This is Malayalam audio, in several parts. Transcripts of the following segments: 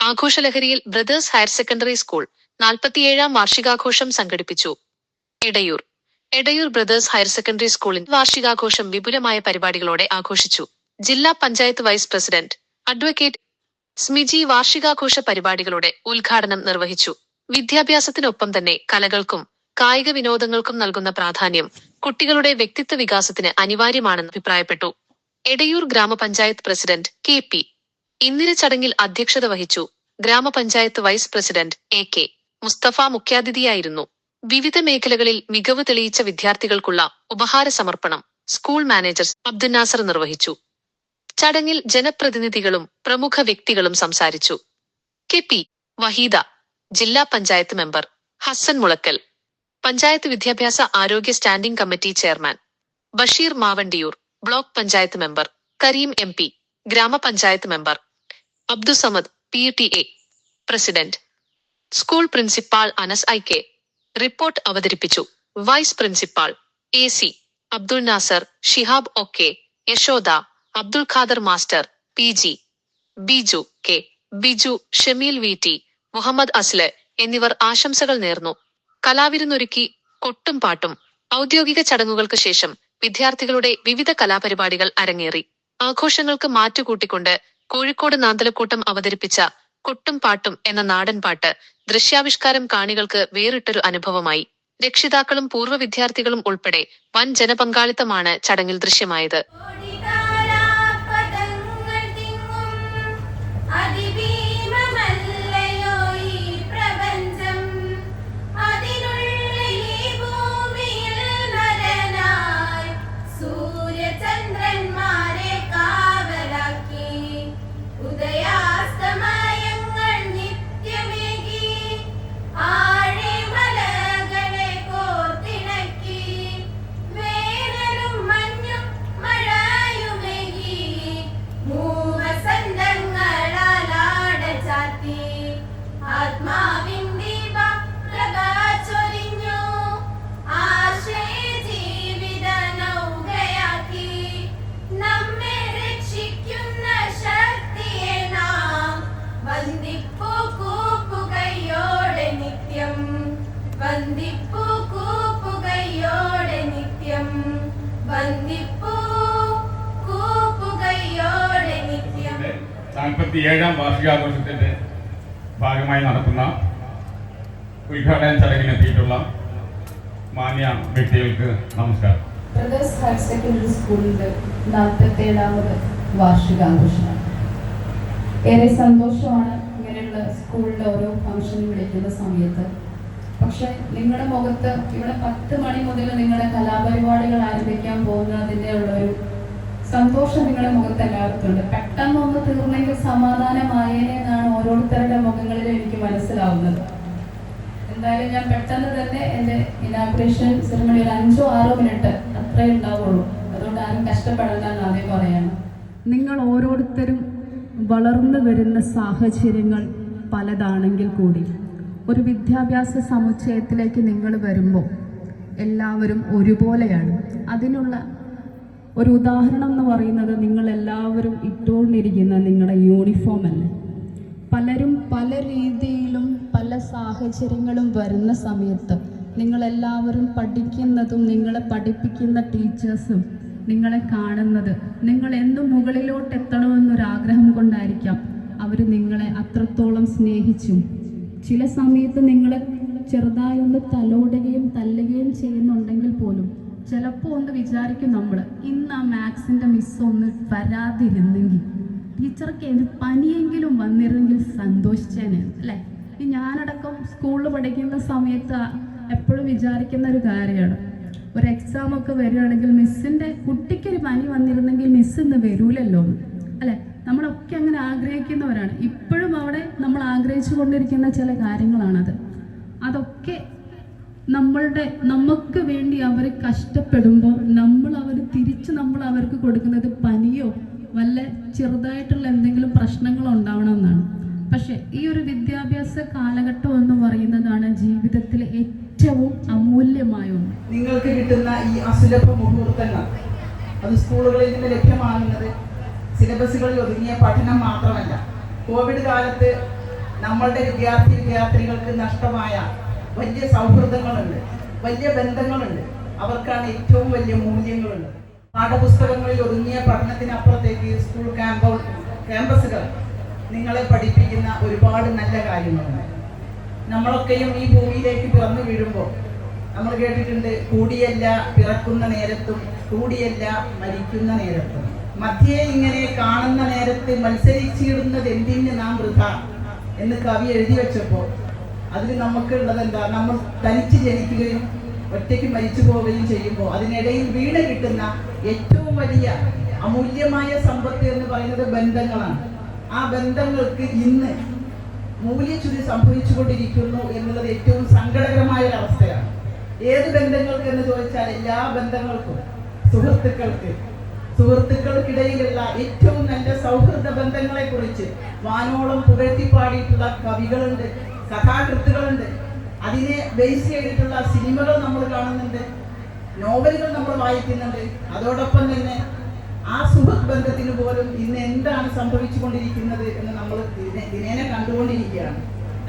ആഘോഷലഹരിയിൽ ബ്രദേഴ്സ് ഹയർ സെക്കൻഡറി സ്കൂൾ നാൽപ്പത്തിയേഴാം വാർഷികാഘോഷം സംഘടിപ്പിച്ചു. Edayur. Edayur brothers higher secondary സ്കൂളിൽ വാർഷികാഘോഷം വിപുലമായ പരിപാടികളോടെ ആഘോഷിച്ചു. ജില്ലാ panchayat vice president advocate Smiji വാർഷികാഘോഷ പരിപാടികളുടെ ഉദ്ഘാടനം നിർവഹിച്ചു. വിദ്യാഭ്യാസത്തിനൊപ്പം തന്നെ കലകൾക്കും കായിക വിനോദങ്ങൾക്കും നൽകുന്ന പ്രാധാന്യം കുട്ടികളുടെ വ്യക്തിത്വ വികാസത്തിന് അനിവാര്യമാണെന്ന് അഭിപ്രായപ്പെട്ടു. എടയൂർ ഗ്രാമപഞ്ചായത്ത് പ്രസിഡന്റ് കെ പി ഇന്ദിര ചടങ്ങിൽ അധ്യക്ഷത വഹിച്ചു ഗ്രാമപഞ്ചായത്ത് vice president A K Mustafa മുഖ്യാതിഥിയായിരുന്നു. വിവിധ മേഖലകളിൽ മികവ് തെളിയിച്ച വിദ്യാർത്ഥികൾക്കുള്ള ഉപഹാര സമർപ്പണം സ്കൂൾ മാനേജർ അബ്ദുൽ നാസർ നിർവഹിച്ചു. ചടങ്ങിൽ ജനപ്രതിനിധികളും പ്രമുഖ വ്യക്തികളും സംസാരിച്ചു. കെ പി വഹീദ ജില്ലാ പഞ്ചായത്ത് മെമ്പർ ഹസൻ മുളക്കൽ പഞ്ചായത്ത് വിദ്യാഭ്യാസ ആരോഗ്യ standing committee chairman Basheer Mavandiyur block panchayat member Kareem M P ഗ്രാമപഞ്ചായത്ത് member Abdussamad P T A president. School principal Anas I K report അവതരിപ്പിച്ചു. Vice principal A C Abdul Nasar Shihab O K Yashoda Abdul Khader master P G Biju K Biju Shameel V T Muhammad അസ്ല് എന്നിവർ ആശംസകൾ നേർന്നു. കലാവിരുന്നൊരുക്കി കൊട്ടും പാട്ടും ഔദ്യോഗിക ചടങ്ങുകൾക്ക് ശേഷം വിദ്യാർത്ഥികളുടെ വിവിധ കലാപരിപാടികൾ അരങ്ങേറി. ആഘോഷങ്ങൾക്ക് മാറ്റുകൂട്ടിക്കൊണ്ട് കോഴിക്കോട് നാന്തലക്കൂട്ടം അവതരിപ്പിച്ച കൊട്ടും പാട്ടും എന്ന നാടൻ പാട്ട് ദൃശ്യാവിഷ്കാരം കാണികൾക്ക് വേറിട്ടൊരു അനുഭവമായി. രക്ഷിതാക്കളും പൂർവ വിദ്യാർത്ഥികളും ഉൾപ്പെടെ വൻ ജനപങ്കാളിത്തമാണ് ചടങ്ങിൽ ദൃശ്യമായത്. വന്ദിപ്പു കൂപ്പുകയോടെ നിത്യം. വന്ദിപ്പു കൂപ്പുകയോടെ നിത്യം. നാൽപ്പത്തി ഏഴാം വാർഷികാഘോഷത്തിന്റെ ഭാഗമായി നടത്തുന്ന ഉദ്ഘാടന ചടങ്ങിനെത്തിയിട്ടുള്ള മാന്യ വ്യക്തികൾക്ക് നമസ്കാരം. ബ്രദേഴ്സ് ഹയർ സെക്കൻഡറി സ്കൂളിന്റെ നാൽപ്പത്തേഴാമത് വാർഷികാഘോഷമാണ്. ഏറെ സന്തോഷമാണ് ഇങ്ങനെയുള്ള സ്കൂളിലെ ഓരോ ഫംഗ്ഷനും വിളിക്കുന്ന സമയത്ത് പക്ഷെ നിങ്ങളുടെ മുഖത്ത് ഇവിടെ പത്ത് മണി മുതൽ നിങ്ങളുടെ കലാപരിപാടികൾ ആരംഭിക്കാൻ പോകുന്നതിന്റെ ഉള്ളൊരു സന്തോഷം നിങ്ങളുടെ മുഖത്ത് എല്ലാവർക്കും ഉണ്ട്. പെട്ടെന്ന് ഒന്ന് തീർന്നെങ്കിൽ സമാധാനമായേനെ എന്നാണ് ഓരോരുത്തരുടെ മുഖങ്ങളിൽ എനിക്ക് മനസ്സിലാവുന്നത്. എന്തായാലും ഞാൻ പെട്ടെന്ന് തന്നെ എന്റെ ഇനാഗ്രേഷൻ സെറിമണിയിൽ ഒരു അഞ്ചോ ആറോ മിനിറ്റ് അത്രേ ഉണ്ടാവുള്ളൂ. അതുകൊണ്ട് ആരും കഷ്ടപ്പെടണ്ടെന്ന് ആദ്യം പറയാണ്. നിങ്ങൾ ഓരോരുത്തരും വളർന്നു വരുന്ന സാഹചര്യങ്ങൾ പലതാണെങ്കിൽ കൂടി. ഒരു വിദ്യാഭ്യാസ സമുച്ചയത്തിലേക്ക് നിങ്ങൾ വരുമ്പോൾ എല്ലാവരും ഒരുപോലെയാണ്. അതിനുള്ള ഒരു ഉദാഹരണം എന്ന് പറയുന്നത് നിങ്ങൾ എല്ലാവരും ഇട്ടുകൊണ്ടിരിക്കുന്ന നിങ്ങളുടെ യൂണിഫോം അല്ല? പലരും പല രീതിയിലും പല സാഹചര്യങ്ങളും വരുന്ന സമയത്ത് നിങ്ങളെല്ലാവരും പഠിക്കുന്നതും നിങ്ങളെ പഠിപ്പിക്കുന്ന ടീച്ചേഴ്സും നിങ്ങളെ കാണുന്നത് നിങ്ങൾ എന്നും മുകളിലോട്ട് എത്തണമെന്നൊരാഗ്രഹം കൊണ്ടായിരിക്കാം. അവർ നിങ്ങളെ അത്രത്തോളം സ്നേഹിച്ചും ചില സമയത്ത് നിങ്ങൾ ചെറുതായി ഒന്ന് തലോടുകയും തല്ലുകയും ചെയ്യുന്നുണ്ടെങ്കിൽ പോലും ചിലപ്പോൾ ഒന്ന് വിചാരിക്കും നമ്മൾ ഇന്ന് ആ മാത്സിന്റെ മിസ് ഒന്ന് വരാതിരുന്നെങ്കിൽ. ടീച്ചർക്ക് പനിയെങ്കിലും വന്നിരുന്നെങ്കിൽ സന്തോഷിച്ചേനെ അല്ലേ? ഞാനടക്കം സ്കൂളിൽ പഠിക്കുന്ന സമയത്ത് എപ്പോഴും വിചാരിക്കുന്ന ഒരു കാര്യമാണ്. ഒരു എക്സാം ഒക്കെ വരികയാണെങ്കിൽ മിസ്സിന്റെ കുട്ടിക്കൊരു പനി വന്നിരുന്നെങ്കിൽ മിസ് ഇന്ന് വരൂലല്ലോ അല്ലേ? നമ്മളൊക്കെ അങ്ങനെ ആഗ്രഹിക്കുന്നവരാണ്. ഇപ്പോഴും അവിടെ നമ്മൾ ആഗ്രഹിച്ചു കൊണ്ടിരിക്കുന്ന ചില കാര്യങ്ങളാണത്. അതൊക്കെ നമ്മളുടെ നമുക്ക് വേണ്ടി അവർ കഷ്ടപ്പെടുമ്പോൾ നമ്മൾ അവർ തിരിച്ച് നമ്മൾ അവർക്ക് കൊടുക്കുന്നത് പനിയോ വല്ല ചെറുതായിട്ടുള്ള എന്തെങ്കിലും പ്രശ്നങ്ങളോ ഉണ്ടാവണമെന്നാണ്. പക്ഷെ ഈ ഒരു വിദ്യാഭ്യാസ കാലഘട്ടം എന്ന് പറയുന്നതാണ് ജീവിതത്തിലെ ഏറ്റവും അമൂല്യമായ ഒന്ന്. നിങ്ങൾക്ക് കിട്ടുന്ന ഈ അസുലഭ മുഹൂർത്തങ്ങൾ അത് സ്കൂളുകളിൽ നിന്ന് ലഭ്യമാകുന്നത് സിലബസുകളിൽ ഒതുങ്ങിയ പഠനം മാത്രമല്ല കോവിഡ് കാലത്ത് നമ്മളുടെ വിദ്യാർത്ഥി വിദ്യാർത്ഥികൾക്ക് നഷ്ടമായ വലിയ സൗഹൃദങ്ങളുണ്ട് വലിയ ബന്ധങ്ങളുണ്ട്. അവർക്കാണ് ഏറ്റവും വലിയ മൂല്യങ്ങളുള്ളത്. പാഠപുസ്തകങ്ങളിൽ ഒതുങ്ങിയ പഠനത്തിനപ്പുറത്തേക്ക് സ്കൂൾ ക്യാമ്പ ക്യാമ്പസുകൾ നിങ്ങളെ പഠിപ്പിക്കുന്ന ഒരുപാട് നല്ല കാര്യങ്ങളുണ്ട്. നമ്മളൊക്കെയും ഈ ഭൂമിയിലേക്ക് പിറന്നു വീഴുമ്പോൾ നമ്മൾ കേട്ടിട്ടുണ്ട് കൂടിയല്ല പിറക്കുന്ന നേരത്തും കൂടിയല്ല മരിക്കുന്ന നേരത്തും. മധ്യേ ഇങ്ങനെ കാണുന്ന നേരത്ത് മത്സരിച്ചിടുന്നത് എന്തിന് നാം വൃഥ എന്ന് കവി എഴുതി വെച്ചപ്പോൾ അതിൽ നമുക്കുള്ളത് എന്താ? നമ്മൾ തനിച്ച് ജനിക്കുകയും ഒറ്റയ്ക്ക് മരിച്ചു പോവുകയും ചെയ്യുമ്പോൾ അതിനിടയിൽ വീണ കിട്ടുന്ന ഏറ്റവും വലിയ അമൂല്യമായ സമ്പത്ത് എന്ന് പറയുന്നത് ബന്ധങ്ങളാണ്. ആ ബന്ധങ്ങൾക്ക് ഇന്ന് മൂല്യച്ചുതി സംഭവിച്ചുകൊണ്ടിരിക്കുന്നു എന്നുള്ളത് ഏറ്റവും സങ്കടകരമായ ഒരു അവസ്ഥയാണ്. ഏത് ബന്ധങ്ങൾക്ക് എന്ന് ചോദിച്ചാൽ എല്ലാ ബന്ധങ്ങൾക്കും സുഹൃത്തുക്കൾക്ക് സുഹൃത്തുക്കൾക്കിടയിലുള്ള ഏറ്റവും നല്ല സൗഹൃദ ബന്ധങ്ങളെ കുറിച്ച് വാനോളം പുകഴ്ത്തി പാടിയിട്ടുള്ള കവികളുണ്ട് കഥാകൃത്തുകളുണ്ട്. അതിനെ ബേസ് ചെയ്തിട്ടുള്ള സിനിമകൾ നമ്മൾ കാണുന്നുണ്ട് നോവലുകൾ നമ്മൾ വായിക്കുന്നുണ്ട്. അതോടൊപ്പം തന്നെ ആ സുഹൃത്ത് ബന്ധത്തിന് പോലും ഇന്ന് എന്താണ് സംഭവിച്ചുകൊണ്ടിരിക്കുന്നത് എന്ന് നമ്മൾ ദിനേനെ കണ്ടുകൊണ്ടിരിക്കുകയാണ്.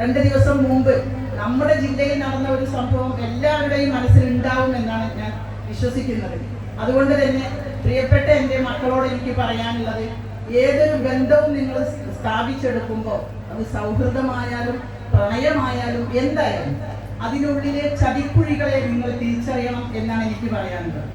രണ്ട് ദിവസം മുമ്പ് നമ്മുടെ ജില്ലയിൽ നടന്ന ഒരു സംഭവം എല്ലാവരുടെയും മനസ്സിൽ ഉണ്ടാവും എന്നാണ് ഞാൻ വിശ്വസിക്കുന്നത്. അതുകൊണ്ട് തന്നെ പ്രിയപ്പെട്ട എന്റെ മക്കളോട് എനിക്ക് പറയാനുള്ളത് ഏതൊരു ബന്ധവും നിങ്ങൾ സ്ഥാപിച്ചെടുക്കുമ്പോൾ അത് സൗഹൃദമായാലും പ്രണയമായാലും എന്തായാലും അതിനുള്ളിലെ ചതിക്കുഴികളെ നിങ്ങൾ തിരിച്ചറിയണം എന്നാണ് എനിക്ക് പറയാനുള്ളത്.